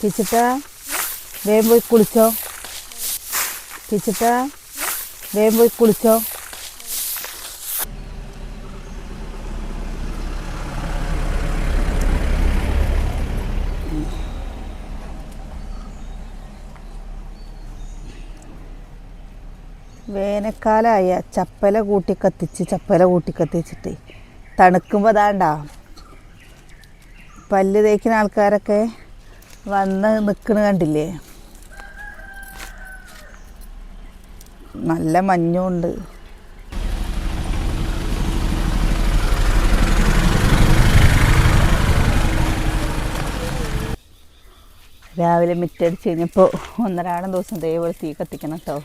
കിച്ചിട്ട വേഗം പോയി കുളിച്ചോ കിച്ചിട്ട വേഗം പോയി കുളിച്ചോ വേനൽക്കാലമായ ചപ്പല കൂട്ടി കത്തിച്ച് ചപ്പല കൂട്ടി കത്തിച്ചിട്ട് തണുക്കുമ്പോൾ അതാണ്ടാ പല്ല് തേക്കുന്ന ആൾക്കാരൊക്കെ വന്ന് നിൽക്കണ കണ്ടില്ലേ? നല്ല മഞ്ഞുണ്ട്. രാവിലെ മിറ്റടിച്ച് കഴിഞ്ഞപ്പോൾ ഒന്നരാടം ദിവസം ഇതേപോലെ തീ കത്തിക്കണം കേട്ടോ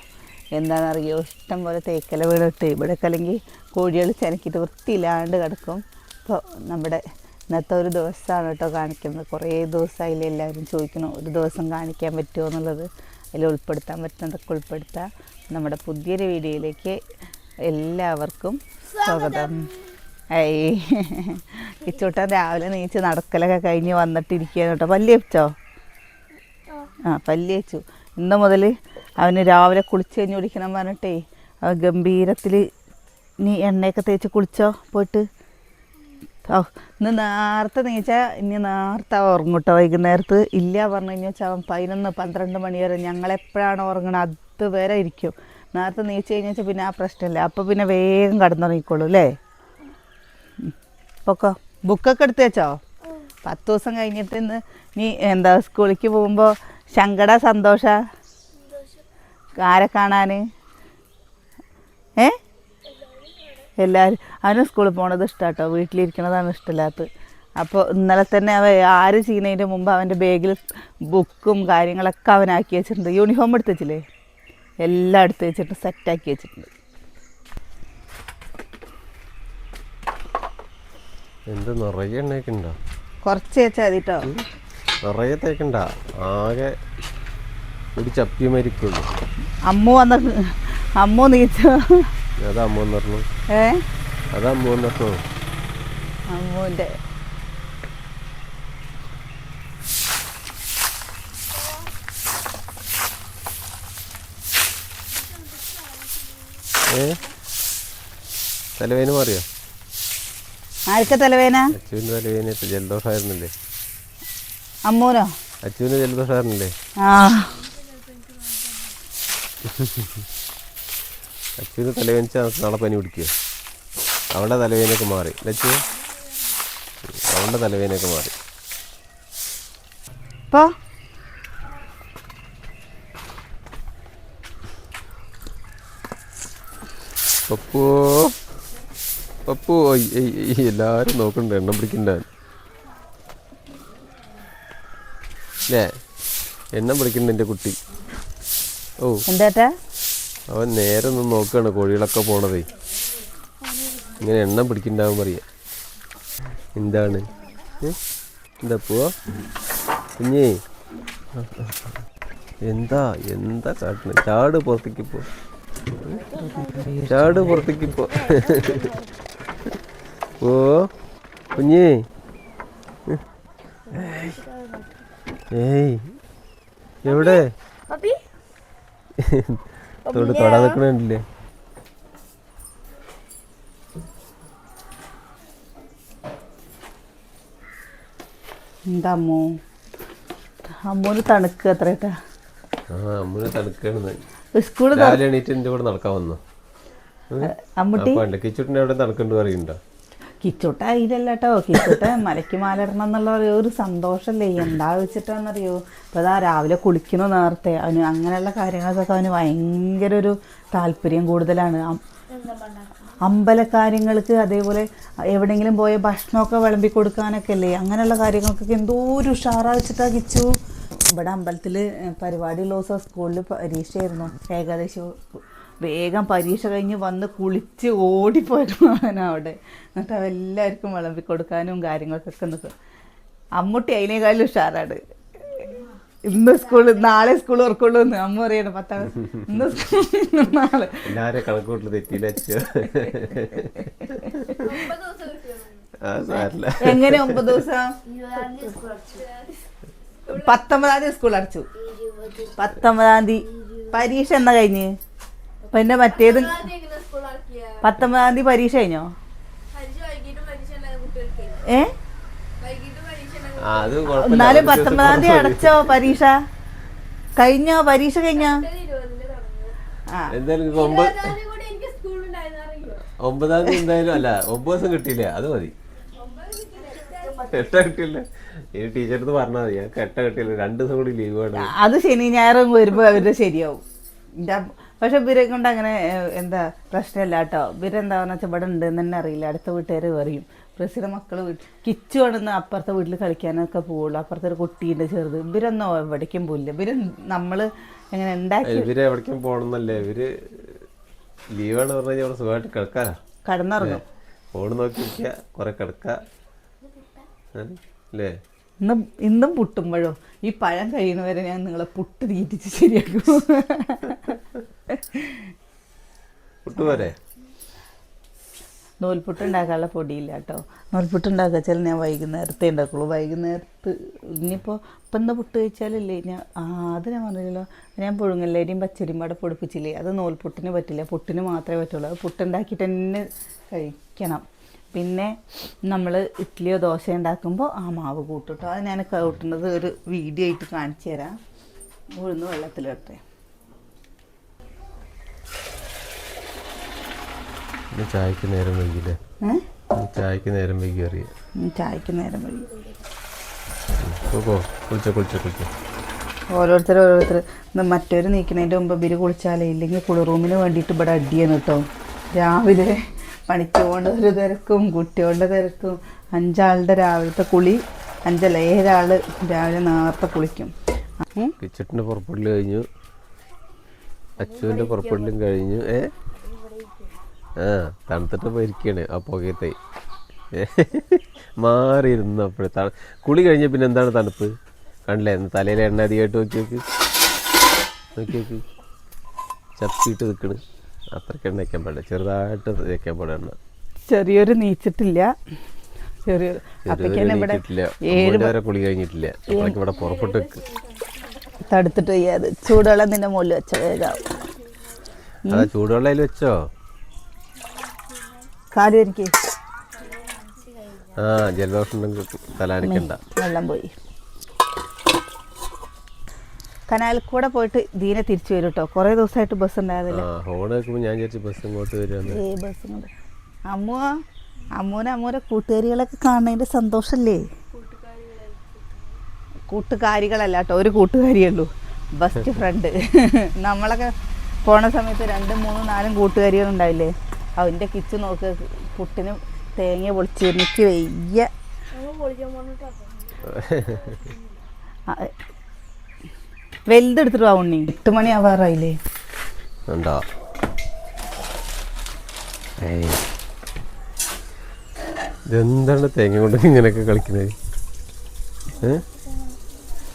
എന്താണെന്നറിയോ? ഇഷ്ടം പോലെ തേക്കല വീണിട്ട് ഇവിടെയൊക്കെ അല്ലെങ്കിൽ കോഴികൾ ചെനക്കിട്ട് വൃത്തിയില്ലാണ്ട് കിടക്കും. അപ്പോൾ നമ്മുടെ ഇന്നത്തെ ഒരു ദിവസമാണ് കേട്ടോ കാണിക്കുന്നത്. കുറേ ദിവസമായി എല്ലാവരും ചോദിക്കണം ഒരു ദിവസം കാണിക്കാൻ പറ്റുമോ എന്നുള്ളത്. അതിൽ ഉൾപ്പെടുത്താൻ പറ്റുന്നതൊക്കെ ഉൾപ്പെടുത്താം. നമ്മുടെ പുതിയൊരു വീഡിയോയിലേക്ക് എല്ലാവർക്കും സ്വാഗതം. ഐ കിച്ചൂട്ടൻ രാവിലെ നീച്ച് നടക്കലൊക്കെ കഴിഞ്ഞ് വന്നിട്ടിരിക്കുകയാണ് കേട്ടോ. പല്ലി വെച്ചോ ആ പല്ലി വെച്ചു ഇന്ന് മുതൽ അവന് രാവിലെ കുളിച്ച് കഴിഞ്ഞ് കുടിക്കണം പറഞ്ഞിട്ടേ. ഗംഭീരത്തിൽ നീ എണ്ണയൊക്കെ തേച്ച് കുളിച്ചോ പോയിട്ട്? ഓ ഇന്ന് നേരത്തെ നീച്ചാൽ ഇനി നേരത്തെ ഉറങ്ങും കേട്ടോ വൈകുന്നേരത്ത്. ഇല്ല പറഞ്ഞു കഴിഞ്ഞാൽ വെച്ചാൽ പതിനൊന്ന് പന്ത്രണ്ട് മണി വരെ ഞങ്ങളെപ്പോഴാണ് ഉറങ്ങണത് അതുവരെ ഇരിക്കും. നേരത്തെ നീച്ച് കഴിഞ്ഞാൽ വെച്ചാൽ പിന്നെ ആ പ്രശ്നമില്ല. അപ്പോൾ പിന്നെ വേഗം കടന്നുറങ്ങിക്കോളൂ അല്ലേ. പൊക്കോ. ബുക്കൊക്കെ എടുത്ത് വെച്ചോ? പത്ത് ദിവസം കഴിഞ്ഞിട്ട് ഇന്ന് നീ എന്താ സ്കൂളിലേക്ക് പോകുമ്പോൾ ശങ്കട സന്തോഷ? ആരെ കാണാൻ ഏ? എല്ലാവരും അവന് സ്കൂളിൽ പോണത് ഇഷ്ടാട്ടോ. വീട്ടിലിരിക്കണതാണ് ഇഷ്ടമില്ലാത്തത് അപ്പോൾ ഇന്നലെ തന്നെ അവ ആര് ചെയ്യുന്നതിന്റെ മുമ്പ് അവന്റെ ബാഗിൽ ബുക്കും കാര്യങ്ങളൊക്കെ അവനാക്കി വെച്ചിട്ടുണ്ട്. യൂണിഫോം എടുത്ത് വെച്ചില്ലേ എല്ലാം എടുത്ത് വെച്ചിട്ട് സെറ്റാക്കി വെച്ചിട്ടുണ്ട്. എന്ത് നിറയെ എണ്ണയൊക്കെ ഉണ്ടോ? കുറച്ച് വെച്ചാൽ നിറയെ തേക്കണ്ട. ആകെ ഒരു ചപ്പി മരിക്കുള്ളൂ അമ്മു വന്ന അമ്മു നീച്ചു. ഏ? അമ്മുവിന്റെ. തലവേന മാറിയോ? ആർക്ക തലവേന അച്ഛന്റെ തലവേന ജലദോഷമായിരുന്നില്ലേ അമ്മൂനോ അച്ഛന്റെ ജലദോഷമായിരുന്നില്ലേ ആ. അച്ചുവിന് തലവേനിച്ച നാളെ പനി പിടിക്കുക. അവളുടെ തലവേനൊക്കെ മാറി. ലച്ചു അവളുടെ തലവേനൊക്കെ മാറി. പപ്പു പപ്പു എല്ലാരും നോക്കണ്ട എണ്ണം പിടിക്കണ്ട. അല്ലേ എണ്ണം പിടിക്കണ്ട എന്റെ കുട്ടി. എന്താട്ടാ? അവൻ നേരെ ഒന്ന് നോക്കുകയാണ് കോഴികളൊക്കെ പോണതേ. ഇങ്ങനെ എണ്ണം പിടിക്കണ്ടാവും പറയാ. എന്താണ്? എന്താ പോവാ? കുഞ്ഞേ. എന്താ? എന്താ കാട്ടണ? ചാട് പുറത്തേക്ക് പോ. ചാട് പുറത്തേക്ക് പോ. ഓ കുഞ്ഞേ. ഏയ്. എവിടെ? തൊട്ട് തൊടാൻ നിൽക്കണില്ലേ എന്താ അമ്മോ അമ്മൂന് തണുക്കുക അത്ര കേട്ടാ ആ അമ്മൂനെ തണുക്കണെന്ന്. സ്കൂൾ രാവിലെ എണീറ്റ് എന്റെ കൂടെ നടക്കാൻ വന്നു. അമ്മൂട്ടി? കിച്ചുട്ടിന്റെ കിച്ചുട്ടിന്റെ അവിടെ നടക്കണ്ട് പറയുന്നുണ്ടോ? കിച്ചോട്ട ഇതില്ല കേട്ടോ കിച്ചോട്ട മലയ്ക്ക് മാലിടണം എന്നുള്ള ഒരു- സന്തോഷമല്ലേ എന്താ വെച്ചിട്ടാണെന്നറിയോ ഇപ്പോൾ അതാ രാവിലെ കുളിക്കുന്നു നേരത്തെ. അവന് അങ്ങനെയുള്ള കാര്യങ്ങൾക്കൊക്കെ അവന് ഭയങ്കര ഒരു താല്പര്യം കൂടുതലാണ്. അമ്പലക്കാര്യങ്ങൾക്ക് അതേപോലെ എവിടെയെങ്കിലും പോയ ഭക്ഷണമൊക്കെ വിളമ്പി കൊടുക്കാനൊക്കെ അല്ലേ അങ്ങനെയുള്ള കാര്യങ്ങൾക്കൊക്കെ എന്തോ ഒരു ഉഷാറാ വെച്ചിട്ടാ കിച്ചു. ഇവിടെ അമ്പലത്തിൽ പരിപാടിയുള്ള ദിവസം സ്കൂളിൽ പരീക്ഷയായിരുന്നു. ഏകദേശം വേഗം പരീക്ഷ കഴിഞ്ഞ് വന്ന് കുളിച്ച് ഓടിപ്പോയിരുന്നു അവൻ അവിടെ. എന്നിട്ട് അതെല്ലാവർക്കും വിളമ്പി കൊടുക്കാനും കാര്യങ്ങൾക്കൊക്കെ നിൽക്കും അമ്മൂട്ടി അതിനേക്കാളും ഉഷാറാണ്. ഇന്ന് സ്കൂൾ നാളെ സ്കൂൾ ഓർക്കുള്ളൂ എന്ന് അമ്മ പറയണം പത്താം ക്ലാസ്. ഇന്ന് സ്കൂൾ നാളെ. എങ്ങനെ ഒമ്പത് ദിവസം? പത്തൊമ്പതാം തീയതി സ്കൂൾ അടച്ചു. പത്തൊമ്പതാം തീയതി പരീക്ഷ എന്നാ കഴിഞ്ഞ്? പിന്നെ മറ്റേത് പത്തൊമ്പതാം തീയതി പരീക്ഷ കഴിഞ്ഞോ? ഏ? എന്നാലും പത്തൊമ്പതാം തീയതി അടച്ചോ പരീക്ഷ? കഴിഞ്ഞോ? പരീക്ഷ കഴിഞ്ഞോ? ആ. ഒമ്പത് തീയതി എന്തായാലും അല്ല ഒമ്പത് ദിവസം കിട്ടിയില്ല? അത് മതി. എട്ട കിട്ടിയില്ല? ഈ ടീച്ചറിന് പറഞ്ഞാൽ മതി. ഞാൻ കെട്ട കിട്ടിയില്ല? രണ്ട് ദിവസം കൂടി ലീവ് വേണം. അത് ശനി ഞായറും വരുമ്പോ അവരുടെ ശരിയാവും. പക്ഷെ ബിരെ കൊണ്ട് അങ്ങനെ എന്താ പ്രശ്നമില്ല കേട്ടോ. ഇവരെന്താണെന്ന് വെച്ചാൽ ഇവിടെ ഉണ്ട് തന്നെ അറിയില്ല. അടുത്ത വീട്ടുകാർ പറയും പ്രസിഡ മക്കൾ കിച്ചു ആണെന്ന് അപ്പുറത്തെ വീട്ടിൽ കളിക്കാനൊക്കെ പോവുള്ളൂ. അപ്പുറത്തെ ഒരു കുട്ടീന്റെ ചെറുത്. ഇവരൊന്നും എവിടേക്കും പോയില്ല ഇവർ നമ്മൾ എങ്ങനെ ഉണ്ടാക്കി ഇവർ എവിടേക്കും പോകണമെന്നല്ലേ ഇവർ ലീവാണ് പറഞ്ഞാൽ അവിടെ സുഖമായിട്ട് കിടക്കാനാ. കടന്നിറങ്ങും. ഫോൺ നോക്കി കുറെ കിടക്ക? അല്ലേ? ഇന്നും ഇന്നും പുട്ടുമ്പോഴോ? ഈ പഴം കഴിയുന്നവരെ ഞാൻ നിങ്ങളെ പുട്ട് തീറ്റിച്ച് ശരിയാക്കും. കുട്ടുപോരെ നൂൽപുട്ട് ഉണ്ടാക്കാനുള്ള പൊടിയില്ല കേട്ടോ. നൂൽപുട്ട് വെച്ചാൽ ഞാൻ വൈകുന്നേരത്തെ ഉണ്ടാക്കുള്ളൂ. വൈകുന്നേരത്ത് ഇനിയിപ്പോൾ ഇപ്പം എന്താ പുട്ട് കഴിച്ചാലല്ലേ? ഞാൻ ആ അത് ഞാൻ പറഞ്ഞില്ലല്ലോ. ഞാൻ പുഴുങ്ങല്ലരിയും പച്ചരിയും പാടെ പൊടിപ്പിച്ചില്ലേ? അത് നൂൽപുട്ടിന് പറ്റില്ല. പുട്ടിന് മാത്രമേ പറ്റുള്ളൂ. അത് പുട്ടുണ്ടാക്കിയിട്ട് തന്നെ കഴിക്കണം. പിന്നെ നമ്മൾ ഇഡ്ഡലിയോ ദോശ ഉണ്ടാക്കുമ്പോൾ ആ മാവ് കൂട്ടുട്ടോ അത് ഞാൻ കൂട്ടുന്നത് ഒരു വീഡിയോ ആയിട്ട് കാണിച്ചു തരാം. ഉഴുന്ന് വെള്ളത്തിലിട്ടെ ചായക്ക് നേരം വൈകില്ലേ? ചായക്ക് നേരം വൈകി അറിയാം. ചായക്ക് നേരം വൈകി. ഓക്കോ കുളിച്ചോ കുളിച്ചോ കുളിച്ചോ. ഓരോരുത്തർ ഓരോരുത്തർ മറ്റവർ മറ്റൊരു നീക്കുന്നതിന്റെ മുമ്പ് ഇവർ കുളിച്ചാലേ ഇല്ലെങ്കിൽ കുളി റൂമിന് വേണ്ടിയിട്ട് ഇവിടെ അടിയാണ് കേട്ടോ രാവിലെ പണിച്ചുകൊണ്ട് ഒരു തിരക്കും കുട്ടികളുടെ തിരക്കും. അഞ്ചാളുടെ രാവിലത്തെ കുളി അഞ്ചല്ല ഏഴാൾ രാവിലെ നേരത്തെ കുളിക്കും. കിച്ചട്ടിന്റെ പുറപ്പെടൽ കഴിഞ്ഞു. അച്ചുവിന്റെ പുറപ്പെടലും കഴിഞ്ഞു. ഏ? ആ തണുത്തിട്ട് പോയിരിക്കുകയാണ് ആ പുകയത്തെ മാറിയിരുന്നു അപ്പോഴേ തണു കുളി കഴിഞ്ഞ പിന്നെ എന്താണ് തണുപ്പ്? കണ്ടില്ലേ? തലയിൽ എണ്ണ അധികമായിട്ട് നോക്കി നോക്ക് നോക്കി നോക്ക് ചപ്പിയിട്ട് നിൽക്കണ് അത്രയ്ക്ക് എണ്ണ വയ്ക്കാൻ പാടില്ല. ചെറുതായിട്ട് വയ്ക്കാൻ പാടില്ല എണ്ണ. ചെറിയൊരു നീച്ചിട്ടില്ല. ചെറിയൊരു കുളി കഴിഞ്ഞിട്ടില്ല. ഇവിടെ പുറപ്പെട്ട് തടുത്തിട്ട് ചൂടുവെള്ളം നിന്റെ മുകളിൽ വെച്ച അതാ ചൂടുവെള്ളം വെച്ചോ? കാര്യം എനിക്ക് ആ ജലദോഷം ഉണ്ടെങ്കിൽ തലാനിക്കണ്ട വെള്ളം പോയി. കനാലിൽ കൂടെ പോയിട്ട് ദീനെ തിരിച്ചു വരും കേട്ടോ കുറേ ദിവസമായിട്ട് ബസ് ഉണ്ടായിരുന്നില്ല. ഹോൺ കേൾക്കുമ്പോൾ ഞാൻ വിചാരിച്ചു ബസ് ഇങ്ങോട്ട് വരുമെന്ന് ഏ ബസ് അമ്മു അമ്മൂനെ അമ്മൂനെ കൂട്ടുകാരികളൊക്കെ കാണുന്നതിന്റെ സന്തോഷമല്ലേ കൂട്ടുകാരികളല്ല കേട്ടോ ഒരു കൂട്ടുകാരിയുള്ളൂ ബെസ്റ്റ് ഫ്രണ്ട് നമ്മളൊക്കെ പോണ സമയത്ത് രണ്ടും മൂന്നും നാലും കൂട്ടുകാരികൾ ഉണ്ടാവില്ലേ കിച്ചു നോക്ക് പുട്ടിന് തേങ്ങ പൊളിച്ച് എനിക്ക് വയ്യ. വലുതെടുത്തിട്ട് വാ ഉണ്ണി. എട്ട് മണി ആവാറായില്ലേ? ഉണ്ടോ തേങ്ങ കൊണ്ട് ഇങ്ങനെയൊക്കെ കളിക്കുന്നത്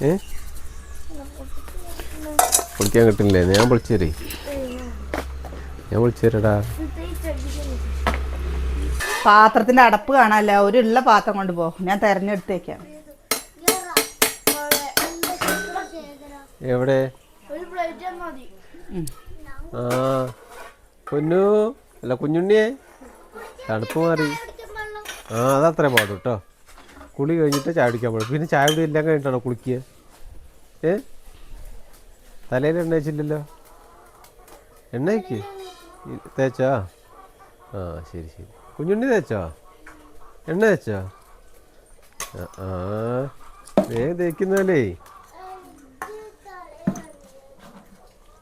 ഏ? പൊളിക്കാൻ കിട്ടില്ലേ ഞാൻ പൊളിച്ചേരേ ഞാൻ പൊളിച്ചു തരടാ. പാത്രത്തിന്റെ അടപ്പ് കാണാല്ല. ഒരു ഉള്ള പാത്രം കൊണ്ട് പോ. ഞാൻ തെരഞ്ഞെടുത്തേക്കാം. എവിടെ? ഒരു പ്ലേറ്റ് മതി. ആ കുഞ്ഞു അല്ല കുഞ്ഞുണ്ണിയെ? തണുപ്പ് മാറി. ആ അതത്രേ പാടും കേട്ടോ കുളി കഴിഞ്ഞിട്ട് ചായ കുടിക്കാൻ പാടും പിന്നെ ചായ കുടി എല്ലാം കഴിഞ്ഞിട്ടാണോ കുളിക്കുക? ഏ? തലയിൽ എണ്ണ വെച്ചില്ലല്ലോ? എണ്ണയ്ക്ക് തേച്ചാ? ആ ശരി ശരി. കുഞ്ഞുണ്ണി തേച്ചോ? എണ്ണ തേച്ചോ? ആ, വേഗം തേക്കുന്നല്ലേ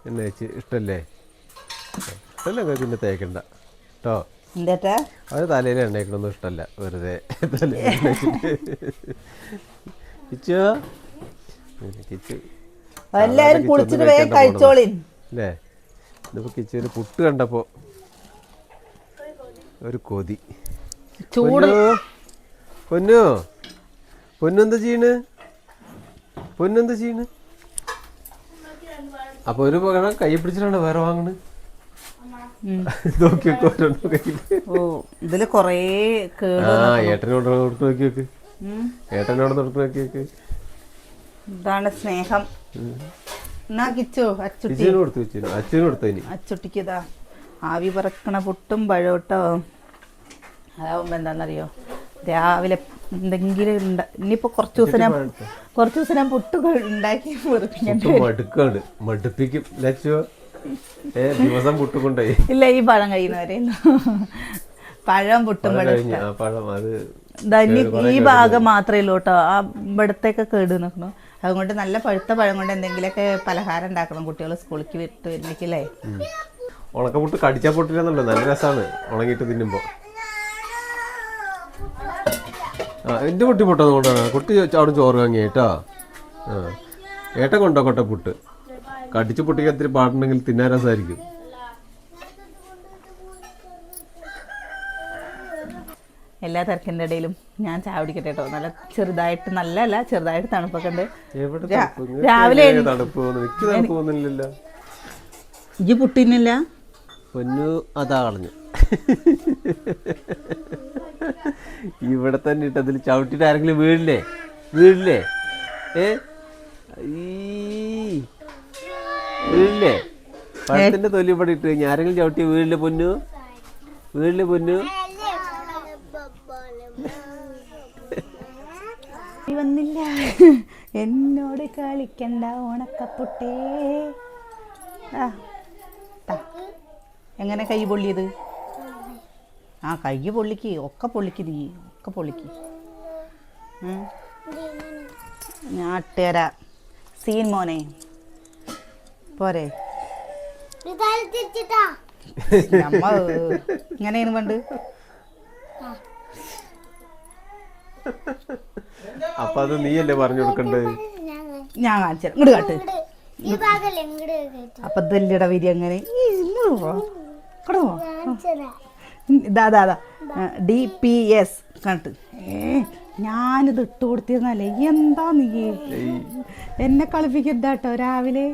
എണ്ണ തേച്ച് ഇഷ്ടല്ലേ? ഇഷ്ടമല്ല പിന്നെ തേക്കണ്ട. കേട്ടോ അത് തലയിൽ എണ്ണയ്ക്കണൊന്നും ഇഷ്ടമല്ല വെറുതെ കിച്ചു? കിച്ചു. എല്ലാരും കുളിച്ചിട്ട് വേഗം ഒന്നും കഴിച്ചോളിൻ. അല്ലേ? ഇതിപ്പോ കിച്ചുവിന് പുട്ട് കണ്ടപ്പോ ഒരു കൊതി. ചൂട്. പൊന്നു? പൊന്നെന്താ ചെയ്യണ്? പൊന്നെന്താ ചെയ്യണ്? അപ്പൊ ഒരു പകരം കൈ പിടിച്ചിട്ടാണ് വേറെ വാങ്ങണ് ഇതിൽ കൊറേ ഏട്ടനോട് കൊടുത്ത് നോക്കി വെക്ക് ഉം. ഏട്ടനോട് കൊടുത്ത് നോക്കി വെക്ക് ഇതാണ് സ്നേഹം. എന്നാ കിച്ചു? അച്ചുട്ടി. കൊടുത്തു അച്ഛനും കൊടുത്തു ഇനി അച്ചുട്ടിക്ക് ഇതാ. ആവി പറക്കണ പുട്ടും പഴോട്ടോ അതാവുമ്പോ എന്താണെന്നറിയോ രാവിലെ എന്തെങ്കിലും ഉണ്ട ഇനിയിപ്പോ കുറച്ച് ദിവസം ഞാൻ കുറച്ച് ദിവസം ഞാൻ പൊട്ടുകൾ ഉണ്ടാക്കി മടുക്കാണ്. മടുപ്പിക്കും. ദിവസം പുട്ട് ഇല്ല ഈ പഴം കഴിയുന്നവരെ പഴം പുട്ടും പഴം ഈ ഭാഗം മാത്രമേ ഉള്ളൂ കേട്ടോ. ആ ഇവിടത്തേക്ക് കേട് നിൽക്കണു അതുകൊണ്ട് നല്ല പഴുത്ത പഴം കൊണ്ട് എന്തെങ്കിലുമൊക്കെ പലഹാരം ഉണ്ടാക്കണം കുട്ടികൾ സ്കൂളിലേക്ക് വിട്ട് വരുമ്പോഴേക്കല്ലേ ഉണക്കപ്പുട്ട് കടിച്ചാൽ പൊട്ടില്ലെന്നുണ്ട്? നല്ല രസമാണ് ഉണങ്ങിയിട്ട് തിന്നുമ്പോൾ ആ എന്റെ കുട്ടി പൊട്ടത് കൊണ്ടാണ്. കുട്ടി അവിടെ ചോറ് വാങ്ങി ഏട്ടാ. ആ. ഏട്ടൻ കൊട്ട പുട്ട്. കടിച്ച് പൊട്ടിക്കാൻ ഇത്തിരി പാടുണ്ടെങ്കിൽ തിന്നാൻ രസമായിരിക്കും എല്ലാ തിരക്കിന്റെ ഇടയിലും ഞാൻ ചായ കുടിക്കട്ടെ കേട്ടോ. നല്ല ചെറുതായിട്ട് നല്ല അല്ല ചെറുതായിട്ട് തണുപ്പൊക്കെ ഉണ്ട്. രാവിലെ തണുപ്പ്? എനിക്ക് ഇജ്ജ് പുട്ടിന്നില്ല പൊന്നു അതാ കളഞ്ഞു. ഇവിടെ തന്നെ ഇട്ട് അതിൽ ചവിട്ടിട്ട് ആരെങ്കിലും വീടില്ലേ? വീടില്ലേ? ഏ? വീടില്ലേ? പഴത്തിന്റെ തൊലി ഇവിടെ ഇട്ട് കഴിഞ്ഞാൽ ആരെങ്കിലും ചവിട്ടി വീഴില്ലേ പൊന്നു? വീടിൽ പൊന്നു? വന്നില്ല. എന്നോട് കളിക്കണ്ട ഉണക്കപ്പുട്ടേ. ആ. എങ്ങനെ കൈ പൊള്ളിയത്? ആ കൈ പൊള്ളിക്ക് ഒക്കെ പൊള്ളിക്ക് നീ ഒക്കെ പൊള്ളിക്ക്. ഞാൻ ഇട്ടുതരാ സീൻ മോനെ. പോരെ. നമ്മ ഇങ്ങനെയാണ് പണ്ട്. അപ്പൊ അത് നീയല്ലേ പറഞ്ഞു കൊടുക്കണ്ടത് ഞാൻ കാണിച്ചു ഇങ്ങോട്ട് കാട്ട്. അപ്പൊ ഇതല്ലിട വിരി അങ്ങനെ? കാണിച്ചതാ ഇതാ ഇതാ ഇതാ ഡി പി എസ്. കണ്ടിട്ട്. ഏ ഞാനിത് ഇട്ട് കൊടുത്തിരുന്നല്ലേ? എന്താ നീ? എന്നെ കളിപ്പിക്കരുത് കേട്ടോ രാവിലെ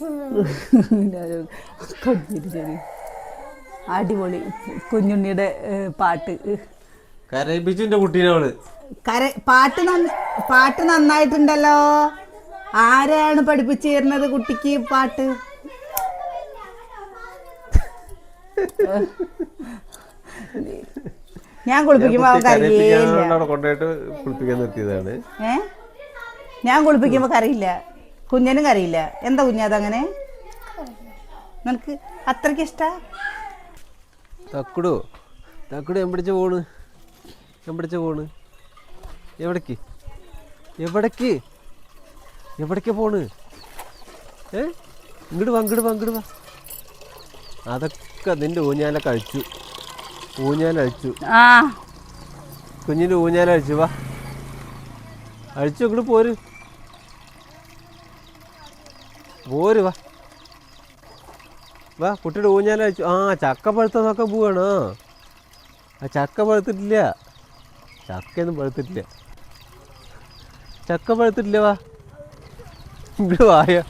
അടിപൊളി കുഞ്ഞുണ്ണിയുടെ പാട്ട്. കരയിപ്പിച്ചു കുട്ടീനെ അവൾ. കര പാട്ട് പാട്ട് നന്നായിട്ടുണ്ടല്ലോ. ആരാണ് പഠിപ്പിച്ചു തരുന്നത് കുട്ടിക്ക് പാട്ട്? ഞാൻ കുളിപ്പിക്കുമ്പോ അവൻ അവിടെ കൊണ്ടുപോയിട്ട് കുളിപ്പിക്കാൻ നിർത്തിയതാണ്. ഏ? ഞാൻ കുളിപ്പിക്കുമ്പോ കരയില്ല. കുഞ്ഞനും കരയില്ല. എന്താ കുഞ്ഞാതങ്ങനെ നിനക്ക് അത്രയ്ക്ക് ഇഷ്ടാ? തക്കുടു? തക്കുടു എമ്പിടിച്ച് പോണ്. എമ്പിടിച്ച് പോണ്. എവിടേക്ക്? എവിടേക്ക്? എവിടേക്ക് പോണ്? ഏ? ഇങ്ങോട്ട് വാ ഇങ്ങോട്ട് വാ ഇങ്ങോട്ട് വാ. അതൊക്കെ നിന്റെ ഊഞ്ഞാല കഴിച്ചു ഊഞ്ഞാല അഴിച്ചു ആ. കുഞ്ഞിന്റെ ഊഞ്ഞാല അഴിച്ചു വാ. അഴിച്ചു ഇങ്ങോട്ട് പോര്. പോര് വാ. വാ കുട്ടിയുടെ ഊഞ്ഞാല അഴിച്ചു ആ ചക്ക പഴുത്തതൊക്കെ പോവാണ്. ആ ചക്ക പഴുത്തിട്ടില്ല. ചക്കയൊന്നും പഴുത്തിട്ടില്ല. ചക്ക പഴുത്തിട്ടില്ല വാ. ഇങ്ങോട്ട് വായ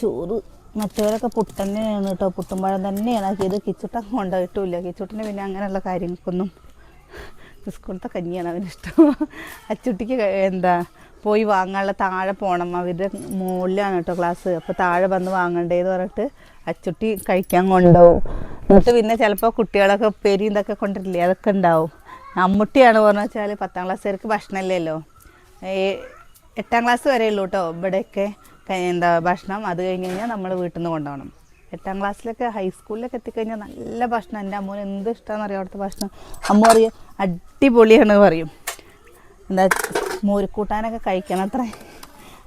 ചോറ് മറ്റവരൊക്കെ പുട്ട് തന്നെയാണ് കേട്ടോ പുട്ടും പഴം തന്നെയാണ്. ആക്കിയത് കിച്ചുട്ടൻ കൊണ്ടുപോയിട്ടില്ല കിച്ചുട്ടിന് പിന്നെ അങ്ങനെയുള്ള കാര്യങ്ങൾക്കൊന്നും സ്കൂളത്തെ കഞ്ഞിയാണ് അവനിഷ്ടം അച്ചുട്ടിക്ക് എന്താ പോയി വാങ്ങാനുള്ള താഴെ പോകണം അവരുടെ മുകളിലാണ് കേട്ടോ ക്ലാസ്. അപ്പോൾ താഴെ വന്ന് വാങ്ങണ്ടേന്ന് പറഞ്ഞിട്ട് അച്ചുട്ടി കഴിക്കാൻ കൊണ്ടുപോകും എന്നിട്ട് പിന്നെ ചിലപ്പോൾ കുട്ടികളൊക്കെ പെരി ഇതൊക്കെ കൊണ്ടിട്ടില്ലേ അതൊക്കെ ഉണ്ടാവും. അമ്മുട്ടിയാണ് പറഞ്ഞു വെച്ചാൽ പത്താം ക്ലാസ്സുകാർക്ക് ഭക്ഷണമില്ലല്ലോ. എട്ടാം ക്ലാസ് വരെ ഉള്ളൂ കേട്ടോ ഇവിടെയൊക്കെ. എന്താ ഭക്ഷണം അത് കഴിഞ്ഞ് കഴിഞ്ഞാൽ നമ്മൾ വീട്ടിൽ നിന്ന് കൊണ്ടുപോകണം എട്ടാം ക്ലാസ്സിലൊക്കെ ഹൈസ്കൂളിലൊക്കെ എത്തിക്കഴിഞ്ഞാൽ നല്ല ഭക്ഷണം. എന്റെ അമ്മൂന് എന്ത് ഇഷ്ടമാണെന്ന് അറിയാം അവിടുത്തെ ഭക്ഷണം? അമ്മ പറയും അടിപൊളിയാണ് പറയും. എന്താ മോരിക്കൂട്ടാനൊക്കെ കഴിക്കണം അത്ര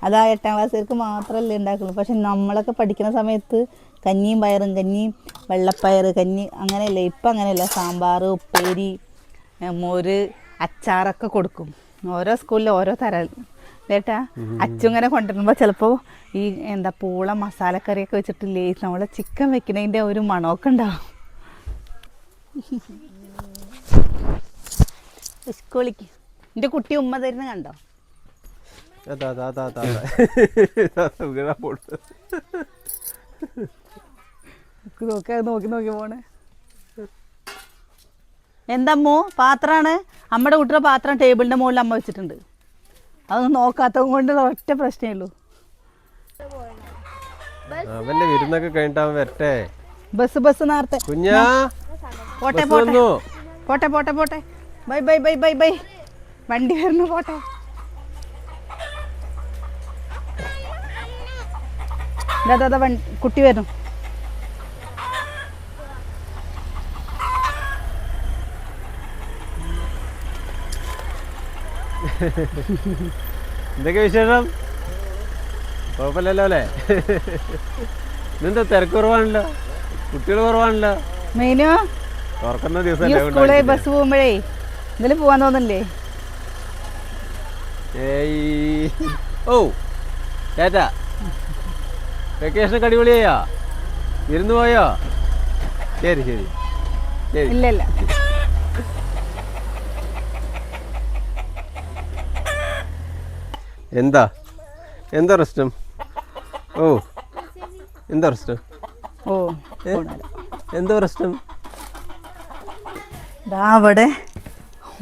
അതാ എട്ടാം ക്ലാസ്സുകാർക്ക് മാത്രമല്ലേ ഉണ്ടാക്കുള്ളൂ പക്ഷെ നമ്മളൊക്കെ പഠിക്കുന്ന സമയത്ത് കഞ്ഞിയും പയറും കഞ്ഞിയും വെള്ളപ്പയർ കഞ്ഞി അങ്ങനെയല്ലേ? ഇപ്പം അങ്ങനെയല്ല സാമ്പാർ ഉപ്പേരി മോര് അച്ചാറൊക്കെ കൊടുക്കും. ഓരോ സ്കൂളിൽ ഓരോ തരം. കേട്ടാ അച്ചുങ്ങനെ കൊണ്ടുവരുമ്പോൾ ചിലപ്പോൾ ഈ എന്താ പൂള മസാലക്കറിയൊക്കെ വെച്ചിട്ടില്ലേ നമ്മളെ ചിക്കൻ വെക്കുന്നതിന്റെ ഒരു മണമൊക്കെ ഉണ്ടാവും. സ്കൂളിക്ക്. എന്റെ കുട്ടി ഉമ്മ തരുന്ന കണ്ടോ. നോക്കി നോക്കി നോക്കി പോണേ. എന്തമ്മോ? പാത്രമാണ് അമ്മയുടെ കുട്ടിയുടെ പാത്രം ടേബിളിന്റെ മുകളിൽ അമ്മ വെച്ചിട്ടുണ്ട്. അതൊന്നും നോക്കാത്തത് കൊണ്ട് ഒറ്റ പ്രശ്നമേ ഉള്ളൂ. അവന്റെ വിരുന്നൊക്കെ കഴിഞ്ഞിട്ട് അവൻ വരട്ടെ? ബസ് ബസ് നേരത്തെ. കുഞ്ഞാ പോട്ടെ പോട്ടെ. പോട്ടെ പോട്ടെ പോട്ടെ. Bye bye bye bye bye. വണ്ടി വരുന്നു പോട്ടെ. ദാ, വണ്ടി- കുട്ടി വരുന്നു. എന്തൊക്കെ വിശേഷം? കുഴപ്പമില്ലല്ലോ അല്ലേ? ഇന്നെന്താ തിരക്ക് കുറവാണല്ലോ? കുട്ടികൾ കുറവാണല്ലോ? മെയിനോ തുറക്കുന്ന ദിവസം ബസ് പോകുമ്പോഴേ ഇതിൽ പോവാൻ തോന്നില്ലേ? ഏയ്. ഓ ചേട്ടാ വെക്കേഷനൊക്കെ അടിപൊളിയായോ? ഇരുന്ന് പോയോ? ശരി ശരി. ശരി. ഇല്ല ഇല്ല. എന്താ? എന്താ പ്രശ്നം? ഓ. എന്താ പ്രശ്നം? ഓ എന്താ പ്രശ്നം? ദാ അവിടെ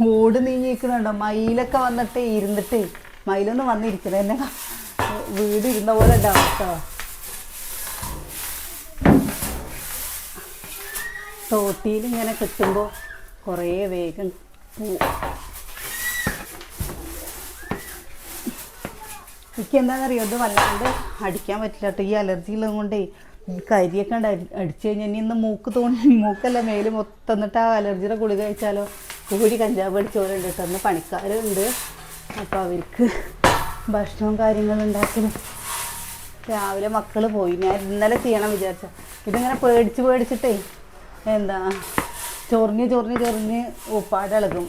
ഓട് നീങ്ങിയിരിക്കുന്നുണ്ടോ? മയിലൊക്കെ വന്നിട്ട് ഇരുന്നിട്ട് മയിലൊന്നും വന്നിരിക്കുന്നത് എന്നെ വീട് ഇരുന്ന പോലെ ഉണ്ടാവും കേട്ടോ തോട്ടിയിൽ ഇങ്ങനെ കിട്ടുമ്പോൾ കുറേ വേഗം എനിക്ക് എന്താണെന്നറിയോ? ഇത് വല്ലാണ്ട് അടിക്കാൻ പറ്റില്ല കേട്ടോ. ഈ അലർജി ഉള്ളത് കൊണ്ടേ കരിയൊക്കെ ഉണ്ട് അടി- അടിച്ചു കഴിഞ്ഞാൽ ഇനി ഇന്ന് മൂക്ക് തോന്നി മൂക്കല്ല മേൽ മൊത്തം എന്നിട്ട് ആ അലർജിയുടെ ഗുളിക കഴിച്ചാലോ? കൂടി കഞ്ചാവ് അടിച്ചോലുണ്ട് കേട്ടോ. അന്ന് പണിക്കാരുണ്ട്. അപ്പോൾ അവർക്ക് ഭക്ഷണവും കാര്യങ്ങളും ഉണ്ടാക്കലും രാവിലെ മക്കൾ പോയി. ഞാൻ ഇന്നലെ ചെയ്യണം വിചാരിച്ച. ഇതിങ്ങനെ പേടിച്ച് പേടിച്ചിട്ടേ എന്താ ചൊറിഞ്ഞ് ചൊറിഞ്ഞ് ചൊറിഞ്ഞ് ഉപ്പാടിളകും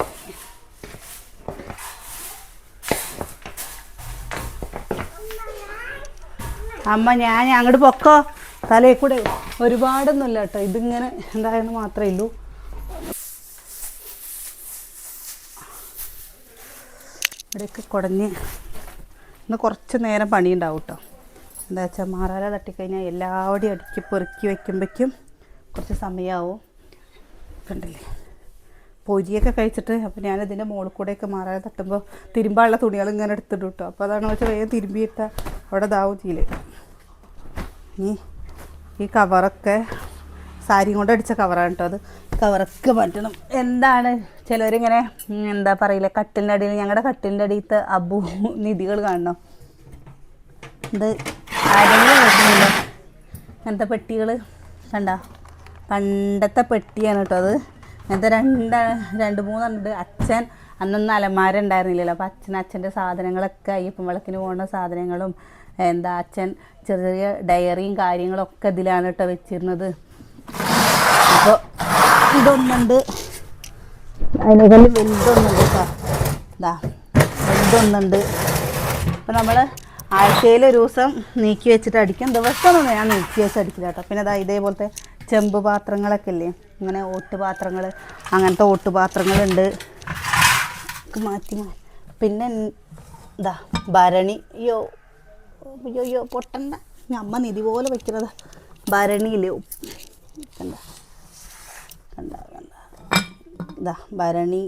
അമ്മ ഞാൻ അങ്ങോട്ട് പൊക്കോ. തലയിൽ കൂടെ ഒരുപാടൊന്നുമില്ല കേട്ടോ. ഇതിങ്ങനെ എന്തായെന്ന് മാത്രമേ ഉള്ളൂ. ഇവിടെയൊക്കെ കുടഞ്ഞ് ഇന്ന് കുറച്ച് നേരം പണിയുണ്ടാവും കേട്ടോ. എന്താ വെച്ചാൽ മാറാല തട്ടിക്കഴിഞ്ഞാൽ എല്ലാവടെയും അടുക്കി പെറുക്കി വയ്ക്കുമ്പോഴേക്കും കുറച്ച് സമയമാവും കണ്ടില്ലേ? പൊരിയൊക്കെ കഴിച്ചിട്ട് അപ്പോൾ ഞാൻ ഇതിന്റെ മുകളിൽ കൂടെയൊക്കെ മാറാല തട്ടുമ്പോൾ തിരുമ്പാനുള്ള തുണികൾ ഇങ്ങനെ എടുത്തിട്ട് കിട്ടും അപ്പോൾ അതാണ് വെച്ചാൽ വേഗം തിരുമ്പിയിട്ട അവിടെ ഇതാവും ചെയ്യൽ. ഇനി ഈ കവറൊക്കെ സാരി കൊണ്ട് അടിച്ച കവറാണ് കേട്ടോ അത്. കവറൊക്കെ മാറ്റണം. എന്താണ് ചിലവരിങ്ങനെ എന്താ പറയില്ല കട്ടിലിന്റെ അടിയിൽ ഞങ്ങളുടെ കട്ടിലിന്റെ അടിയിലത്തെ അബു നിധികൾ കാണണം? ഇത് ആരെങ്കിലും അങ്ങനത്തെ പെട്ടികൾ കണ്ട? പണ്ടത്തെ പെട്ടിയാണ് കേട്ടോ അത്. അങ്ങനത്തെ രണ്ട് രണ്ട് മൂന്നെണ്ണുണ്ട് അച്ഛൻ അന്നൊന്നും അലമാര ഉണ്ടായിരുന്നില്ലല്ലോ അപ്പോൾ അച്ഛൻ അച്ഛന്റെ സാധനങ്ങളൊക്കെ അയ്യപ്പം വിളക്കിന് പോകുന്ന സാധനങ്ങളും എന്താ അച്ഛൻ ചെറിയ ചെറിയ ഡയറിയും കാര്യങ്ങളൊക്കെ ഇതിലാണ് കേട്ടോ വെച്ചിരുന്നത്. അപ്പോൾ ഇതൊന്നുണ്ട്. അതിനേക്കാൾ വലുതൊന്നുണ്ട് കേട്ടോ. ഇതാ വലുതൊന്നുണ്ട്. അപ്പോൾ നമ്മൾ ആഴ്ചയിൽ ഒരു ദിവസം നീക്കി വെച്ചിട്ട് അടിക്കും. ദിവസമൊന്നും ഞാൻ നീക്കി വെച്ച് അടിക്കില്ല കേട്ടോ. പിന്നെ അതാ ഇതേപോലത്തെ ചെമ്പ് പാത്രങ്ങളൊക്കെ ഇല്ലേ? ഇങ്ങനെ ഓട്ടുപാത്രങ്ങൾ അങ്ങനത്തെ ഓട്ടുപാത്രങ്ങളുണ്ട് പാത്രങ്ങളുണ്ട്. മാറ്റി പിന്നെ എന്താ ഭരണി അയ്യോ അയ്യോ അയ്യോ പൊട്ടണ്ട. അമ്മ നിധി പോലെ വയ്ക്കുന്നത് കണ്ട. കണ്ട കണ്ട. ഇതാ ഭരണി.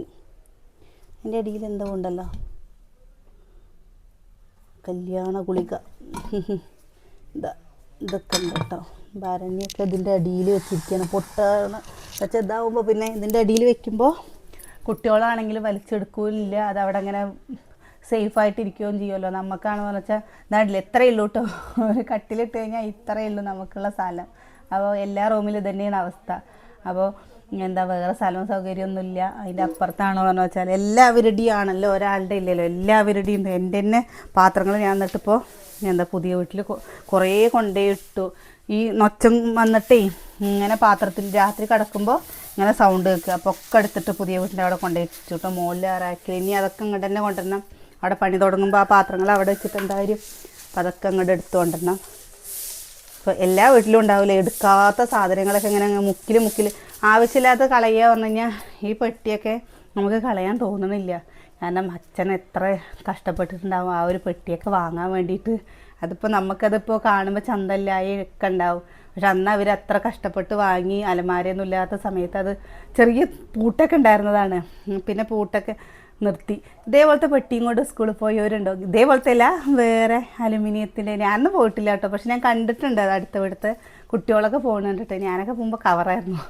എന്റെ അടിയിൽ എന്തോ ഉണ്ടല്ലോ? കല്യാണ ഗുളിക. ഇതാ ഇതൊക്കെ ഉണ്ട് കേട്ടോ. ഭരണിയൊക്കെ ഇതിന്റെ അടിയിൽ വെച്ചിരിക്കുകയാണ്. പൊട്ടാണ്. പക്ഷെ ഇതാവുമ്പോൾ പിന്നെ ഇതിന്റെ അടിയിൽ വെക്കുമ്പോൾ കുട്ടികളാണെങ്കിൽ വലിച്ചെടുക്കുകയില്ല അത് അവിടെ അങ്ങനെ സേഫ് ആയിട്ടിരിക്കുകയും ചെയ്യുമല്ലോ. നമുക്കാണെന്ന് വെച്ചാൽ നാട്ടിൽ എത്രയേ ഉള്ളൂ കേട്ടോ ഒരു കട്ടിലിട്ട് കഴിഞ്ഞാൽ ഇത്രയേ ഉള്ളൂ നമുക്കുള്ള സ്ഥലം. അപ്പോൾ എല്ലാ റൂമിലും തന്നെയാണ് അവസ്ഥ. അപ്പോൾ എന്താ വേറെ സ്ഥലവും സൗകര്യമൊന്നുമില്ല. അതിന്റെ അപ്പുറത്താണോ എന്ന് വെച്ചാൽ എല്ലാവരുടെയും ആണല്ലോ ഒരാളുടെ ഇല്ലല്ലോ. എല്ലാവരുടെയും ഉണ്ട് എന്റെ തന്നെ പാത്രങ്ങൾ ഞാൻ എന്നിട്ടിപ്പോൾ എന്താ പുതിയ വീട്ടിൽ കുറേ കൊണ്ടേ ഇട്ടു. ഈ നൊച്ചം വന്നിട്ടേ ഇങ്ങനെ പാത്രത്തിൽ രാത്രി കിടക്കുമ്പോൾ ഇങ്ങനെ സൗണ്ട് കേൾക്കുക. അപ്പോൾ ഒക്കെ എടുത്തിട്ട് പുതിയ വീട്ടിന്റെ അവിടെ കൊണ്ടുപോയി ഇട്ടു കേട്ടോ മുകളിൽ ആറാക്കി ഇനി അതൊക്കെ ഇങ്ങോട്ട് തന്നെ കൊണ്ടുവരണം. അവിടെ പണി തുടങ്ങുമ്പോൾ ആ പാത്രങ്ങൾ അവിടെ വെച്ചിട്ട് എന്തായാലും അപ്പം അതൊക്കെ അങ്ങോട്ട് എടുത്തു കൊണ്ടുവരണം. ഇപ്പോൾ എല്ലാ വീട്ടിലും ഉണ്ടാവില്ല? എടുക്കാത്ത സാധനങ്ങളൊക്കെ ഇങ്ങനെ മുക്കിൽ മുക്കിൽ ആവശ്യമില്ലാത്ത കളയുക പറഞ്ഞു കഴിഞ്ഞാൽ ഈ പെട്ടിയൊക്കെ നമുക്ക് കളയാൻ തോന്നുന്നില്ല കാരണം അച്ഛൻ എത്ര കഷ്ടപ്പെട്ടിട്ടുണ്ടാവും ആ ഒരു പെട്ടിയൊക്കെ വാങ്ങാൻ വേണ്ടിയിട്ട്. അതിപ്പോൾ നമുക്കതിപ്പോൾ കാണുമ്പോൾ ചന്തല്ലായി ഒക്കെ ഉണ്ടാവും പക്ഷെ അന്ന് അവർ അത്ര കഷ്ടപ്പെട്ട് വാങ്ങി അലമാരയൊന്നും ഇല്ലാത്ത സമയത്ത് അത് ചെറിയ പൂട്ടൊക്കെ ഉണ്ടായിരുന്നതാണ്. പിന്നെ പൂട്ടൊക്കെ നിർത്തി. ഇതേപോലത്തെ പെട്ടിയും കൊണ്ട് സ്കൂളിൽ പോയവരുണ്ടോ? ഇതേപോലത്തെ അല്ല വേറെ അലുമിനിയത്തിന്റെ ഞാനൊന്നും പോയിട്ടില്ല കേട്ടോ. പക്ഷെ ഞാൻ കണ്ടിട്ടുണ്ട് അത് അടുത്ത ഇവിടുത്തെ കുട്ടികളൊക്കെ പോകുന്ന കണ്ടിട്ട്. ഞാനൊക്കെ പോകുമ്പോൾ കവറായിരുന്നു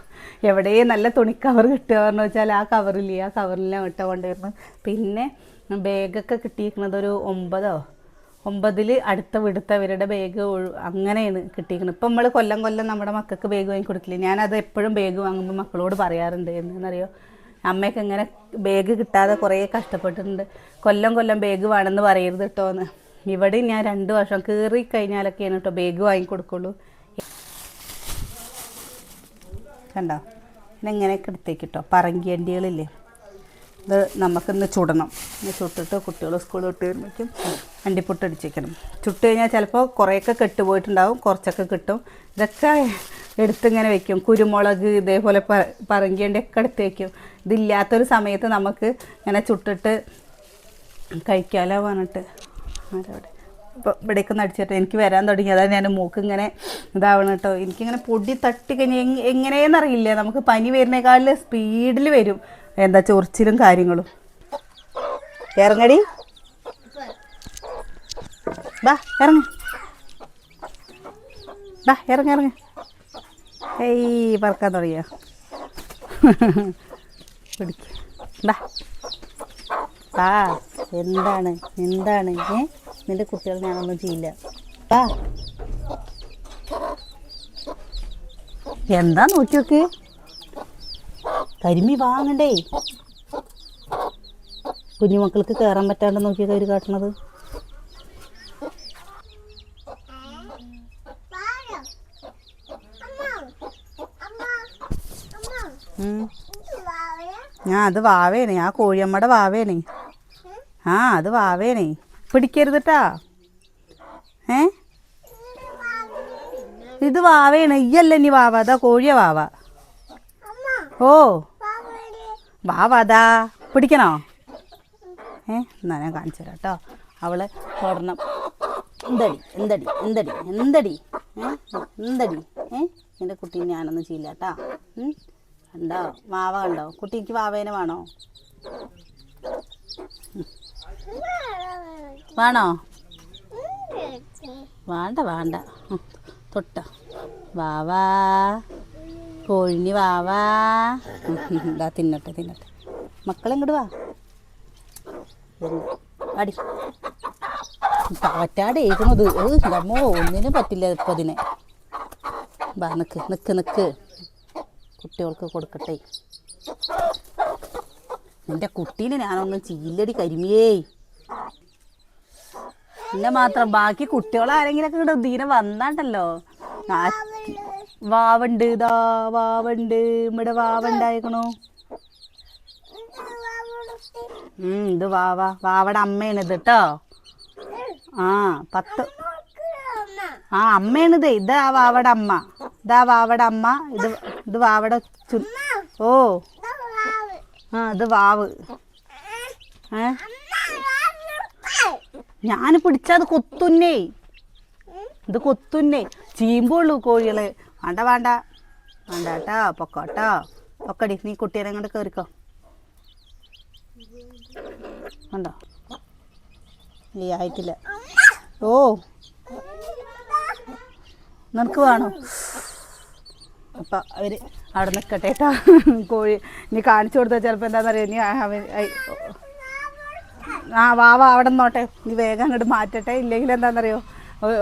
എവിടെയും നല്ല തുണി കവർ കിട്ടുകയെന്ന് വെച്ചാൽ ആ കവറില്ല ആ കവറിലാണ് ഇട്ട കൊണ്ടുവരുന്നു. പിന്നെ ബാഗൊക്കെ കിട്ടിയിരിക്കുന്നത് ഒരു ഒമ്പതോ ഒമ്പതിൽ അടുത്ത വിടുത്ത അവരുടെ ബാഗ് അങ്ങനെയാണ് കിട്ടിയിരിക്കുന്നത്. ഇപ്പം നമ്മൾ കൊല്ലം കൊല്ലം നമ്മുടെ മക്കൾക്ക് ബാഗ് വാങ്ങി കൊടുക്കില്ല? ഞാനത് എപ്പോഴും ബാഗ് വാങ്ങുമ്പോൾ മക്കളോട് പറയാറുണ്ട്. എന്നറിയോ അമ്മയൊക്കെ ഇങ്ങനെ ബാഗ് കിട്ടാതെ കുറേ കഷ്ടപ്പെട്ടിട്ടുണ്ട്. കൊല്ലം കൊല്ലം ബാഗ് വേണമെന്ന് പറയരുത് കേട്ടോ എന്ന്. ഇവിടെ ഞാൻ രണ്ട് വർഷം കയറി കഴിഞ്ഞാലൊക്കെയാണ് കേട്ടോ ബാഗ് വാങ്ങിക്കൊടുക്കുള്ളൂ കണ്ടോ? ഇതെങ്ങനെയൊക്കെ എടുത്തേക്കിട്ടോ പറങ്കിയണ്ടികളില്ലേ? ഇത് നമുക്കിന്ന് ചുടണം. ചുട്ടിട്ട് കുട്ടികൾ സ്കൂളിൽ വിട്ട് വരുമ്പോഴേക്കും അണ്ടിപ്പൊട്ട് അടിച്ചേക്കണം ചുട്ട് കഴിഞ്ഞാൽ ചിലപ്പോൾ കുറേയൊക്കെ കെട്ടുപോയിട്ടുണ്ടാവും കുറച്ചൊക്കെ കിട്ടും. ഇതൊക്കെ എടുത്തിങ്ങനെ വെക്കും. കുരുമുളക് ഇതേപോലെ പ പറങ്കേണ്ടിയൊക്കെ എടുത്ത് വയ്ക്കും ഇതില്ലാത്തൊരു സമയത്ത് നമുക്ക് ഇങ്ങനെ ചുട്ടിട്ട് കഴിക്കാലോ പറഞ്ഞിട്ട്. ആരവിടെ? ഇപ്പോൾ ഇവിടേക്ക് നടിച്ചിട്ട് എനിക്ക് വരാൻ തുടങ്ങി. അതാണ് ഞാൻ മൂക്ക് ഇങ്ങനെ ഇതാവണം കേട്ടോ എനിക്കിങ്ങനെ പൊടി തട്ടി കഴിഞ്ഞാൽ എങ് എങ്ങനെയെന്നറിയില്ല. നമുക്ക് പനി വരുന്നേക്കാളിൽ സ്പീഡിൽ വരും. എന്താ ചൊറിച്ചിലും കാര്യങ്ങളും? ഇറങ്ങടി. ബാ ഇറങ്ങ. ബാ ഇറങ്ങ ഇറങ്ങ. ഏയ് പറക്കാൻ തുടങ്ങിയ? പിടിക്ക. എന്താണ് എന്താണ്? ഏ നിന്റെ കുട്ടികൾ ഞാനൊന്നും ചെയ്യില്ല. എന്താ നോക്കി നോക്ക് കരിമി വാങ്ങണ്ടേ? കുഞ്ഞുമക്കൾക്ക് കയറാൻ പറ്റാണ്ട് നോക്കിയ കയറി കാട്ടണത്. ഞാൻ അത് വാവേനെ. ആ കോഴിയമ്മയുടെ വാവേനെ. ആ അത് വാവേനെ. പിടിക്കരുത് ട്ടാ. ഏ? ഇത് വാവേണ്. ഇയ്യല്ല ഇനി വാവ? അതാ കോഴിയ വാവ. ഓ. വാവ വാതാ പിടിക്കണോ? ഏ എന്നാ ഞാൻ കാണിച്ചു തരാം കേട്ടോ. അവൾ തൊടണം എന്തടി എന്തടി എന്തടി എന്തടി? ഏ എന്തടി? ഏ എന്റെ കുട്ടി ഞാനൊന്നും ചെയ്യില്ല കേട്ടാ. കണ്ടോ? മാവ കണ്ടോ? കുട്ടിക്ക് വാവേനെ വേണോ? വേണോ? വേണ്ട വേണ്ട. തൊട്ട. വാവാ കോഴിനി വാവാ ഇതാ തിന്നട്ടെ തിന്നട്ടെ. മക്കളെങ്ങോട്ട് വാ? അടി. പാറ്റാട് ഏക്കണത് നമ്മോ ഒന്നിനും പറ്റില്ല ഇപ്പോൾ അതിനെ വാ നിക്ക് നിക്ക് നിക്ക്. കുട്ടികൾക്ക് കൊടുക്കട്ടെ. നിന്റെ കുട്ടീനെ ഞാനൊന്നും ചീല്ലടി കരിമിയേ. പിന്നെ മാത്രം. ബാക്കി കുട്ടികളാരെങ്കിലൊക്കെ ഇവിടെ ദീനെ വന്നാണ്ടല്ലോ. വാവുണ്ട് ഇതാ വാവണ്ട്. ഇവിടെ വാവണ്ടായിക്കണോ ഇത് വാവ. വാവടെ അമ്മയാണ് ഇത് കേട്ടോ ആ പത്ത്. ആ അമ്മയാണിത് ഇതാ. വാവടെ അമ്മ. ഇതാ വാവടെ അമ്മ. ഇത് ഇത് വാവട ചു ഓ. ആ ഇത് വാവ്. ഏ? ഞാൻ പിടിച്ചത് കൊത്തുന്നേ. ഇത് കൊത്തുന്നേ. ചീമ്പുള്ളൂ കോഴികൾ. വേണ്ട വേണ്ട. വേണ്ട കേട്ടോ പൊക്കോട്ടോ. പൊക്കടി നീ കുട്ടീനെ അങ്ങോട്ട് കയറിക്കോ ഉണ്ടോ? ഈ ആയിട്ടില്ല. ഓ. നിനക്ക് വേണോ? അപ്പം അവർ അവിടെ നിൽക്കട്ടെ കേട്ടോ. കോഴി ഇനി കാണിച്ചു കൊടുത്താൽ ചിലപ്പോൾ എന്താണെന്നറിയോ ഐ- ആ വാവ അവിടെ നിന്നോട്ടെ. നീ വേഗം അങ്ങോട്ട് മാറ്റട്ടെ. ഇല്ലെങ്കിൽ എന്താണെന്നറിയോ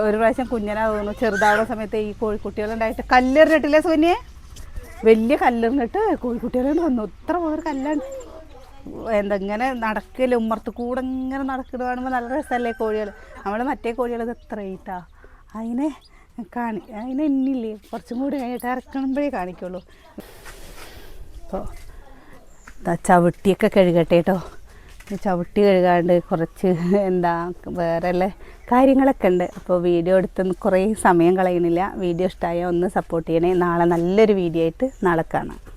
ഒരു പ്രാവശ്യം കുഞ്ഞനാ തോന്നുന്നു ചെറുതാവുന്ന സമയത്ത് ഈ കോഴിക്കുട്ടികളുണ്ടായിട്ട് കല്ലെറിഞ്ഞിട്ടില്ലേ സോനിയെ? വലിയ കല്ലെറിഞ്ഞിട്ട് കോഴിക്കുട്ടികളുണ്ട് വന്നു. ഇത്ര പേർ കല്ലാണ്. എന്തെങ്ങനെ നടക്കൽ ഉമ്മർത്ത് കൂടെ ഇങ്ങനെ നടക്കുന്നത് കാണുമ്പോൾ നല്ല രസമല്ലേ കോഴികൾ നമ്മൾ മറ്റേ കോഴികൾ ഇത് എത്രയിട്ടാ അതിനെ കാണി അതിനെ ഇന്നില്ലേ? കുറച്ചും കൂടി കഴിഞ്ഞിട്ട് ഇറക്കണമ്പോഴേ കാണിക്കുള്ളൂ. ചവിട്ടിയൊക്കെ കഴുകട്ടെ കേട്ടോ ചവിട്ടി കഴുകാണ്ട് കുറച്ച് എന്താ വേറെ കാര്യങ്ങളൊക്കെ ഉണ്ട്. അപ്പോൾ വീഡിയോ എടുത്ത് കുറേ സമയം കളയുന്നില്ല. വീഡിയോ ഇഷ്ടമായ ഒന്ന് സപ്പോർട്ട് ചെയ്യണേ. നാളെ നല്ലൊരു വീഡിയോ ആയിട്ട് നാളെ കാണാം.